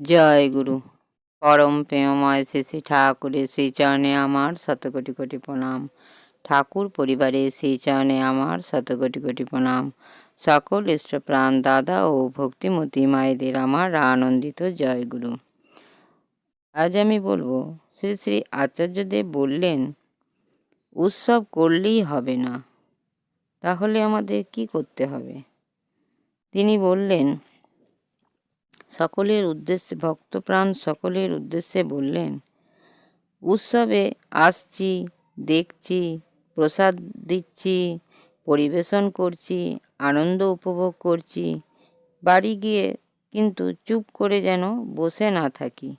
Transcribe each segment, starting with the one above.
জয় গুরু। পরম প্রেমময় শ্রী শ্রী ঠাকুরের শ্রীচরণে আমার শত কোটি প্রণাম। ঠাকুর পরিবারের শ্রীচরণে আমার শত কোটি কোটি প্রণাম। সকল ইষ্টপ্রাণ দাদা ও ভক্তিমতী মায়েদের আমার আনন্দিত জয় গুরু। আজ আমি বলব, শ্রী শ্রী আচার্যদেব বললেন, উৎসব করলেই হবে না। তাহলে আমাদের কি করতে হবে? তিনি বললেন সকলের উদ্দেশ্যে, ভক্তপ্রাণ সকলের উদ্দেশ্যে বললেন, উৎসবে আসছি, দেখছি, প্রসাদ দিচ্ছি, পরিবেশন করছি, আনন্দ উপভোগ করছি। বাড়ি গিয়ে কিন্তু চুপ করে যেন বসে না থাকি।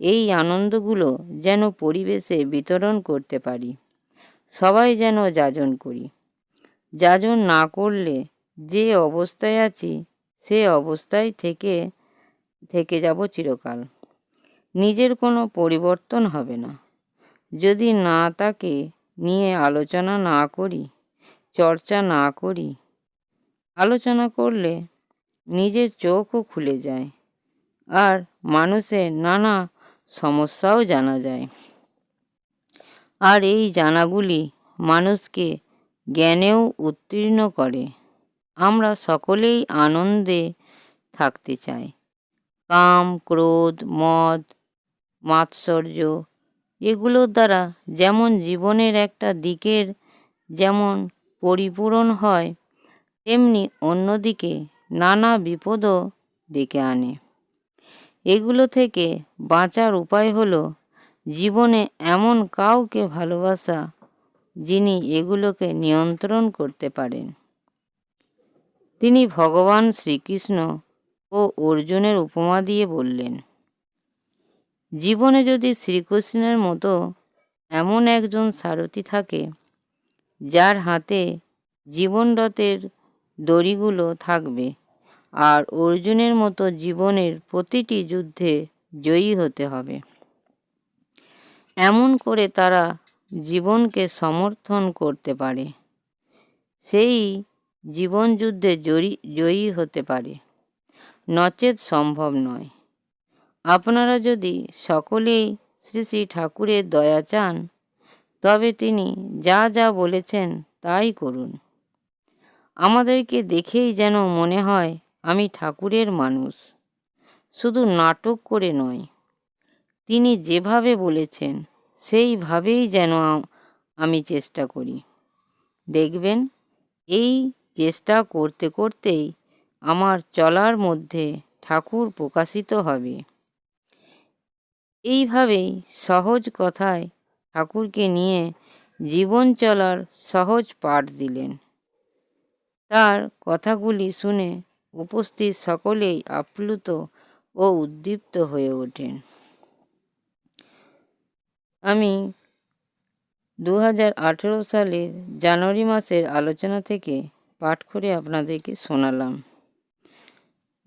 এই আনন্দগুলো যেন পরিবেশে বিতরণ করতে পারি। সবাই যেন যাজন করি। যাজন না করলে যে অবস্থায় আছি, সে অবস্থায় থেকে থেকে যাব চিরকাল। নিজের কোনো পরিবর্তন হবে না। যদি না তাকে নিয়ে আলোচনা না করি, চর্চা না করি, আলোচনা করলে নিজের চোখও খুলে যায় আর মানুষের নানা সমস্যাও জানা যায়। আর এই জানাগুলি মানুষকে জ্ঞানেও উত্তীর্ণ করে। আমরা সকলেই আনন্দে থাকতে চাই। কাম, ক্রোধ, মদ, মাৎসর্য এগুলোর দ্বারা যেমন জীবনের একটা দিকের যেমন পরিপূরণ হয়, তেমনি অন্যদিকে নানা বিপদও ডেকে আনে। এগুলো থেকে বাঁচার উপায় হলো জীবনে এমন কাউকে ভালোবাসা যিনি এগুলোকে নিয়ন্ত্রণ করতে পারেন। তিনি ভগবান শ্রীকৃষ্ণ ও অর্জুনের উপমা দিয়ে বললেন, জীবনে যদি শ্রীকৃষ্ণের মতো এমন একজন সারথি থাকে, যার হাতে জীবনরথের দড়িগুলো থাকবে, আর অর্জুনের মতো জীবনের প্রতিটি যুদ্ধে জয়ী হতে হবে, এমন করে তারা জীবনকে সমর্থন করতে পারে। সেই জীবন যুদ্ধে জয়ী জয়ী হতে পারে। নচেত সম্ভব নয়। আপনারা যদি সকলেই শ্রী শ্রী ঠাকুরের দয়া চান, তবে তিনি যা যা বলেছেন তাই করুন। আমাদেরকে দেখেই যেন মনে হয় আমি ঠাকুরের মানুষ। শুধু নাটক করে নয়, তিনি যেভাবে বলেছেন, সেইভাবেই যেন আমি চেষ্টা করি। দেখবেন, এই চেষ্টা করতে করতেই আমার চলার মধ্যে ঠাকুর প্রকাশিত হবে। এইভাবেই সহজ কথায় ঠাকুরকে নিয়ে জীবন চলার সহজ পাঠ দিলেন। তার কথাগুলি শুনে উপস্থিত সকলেই আপ্লুত ও উদ্দীপ্ত হয়ে ওঠেন। আমি দু হাজার আঠেরো সালের জানুয়ারি মাসের আলোচনা থেকে পাঠ করে আপনাদেরকে শোনালাম।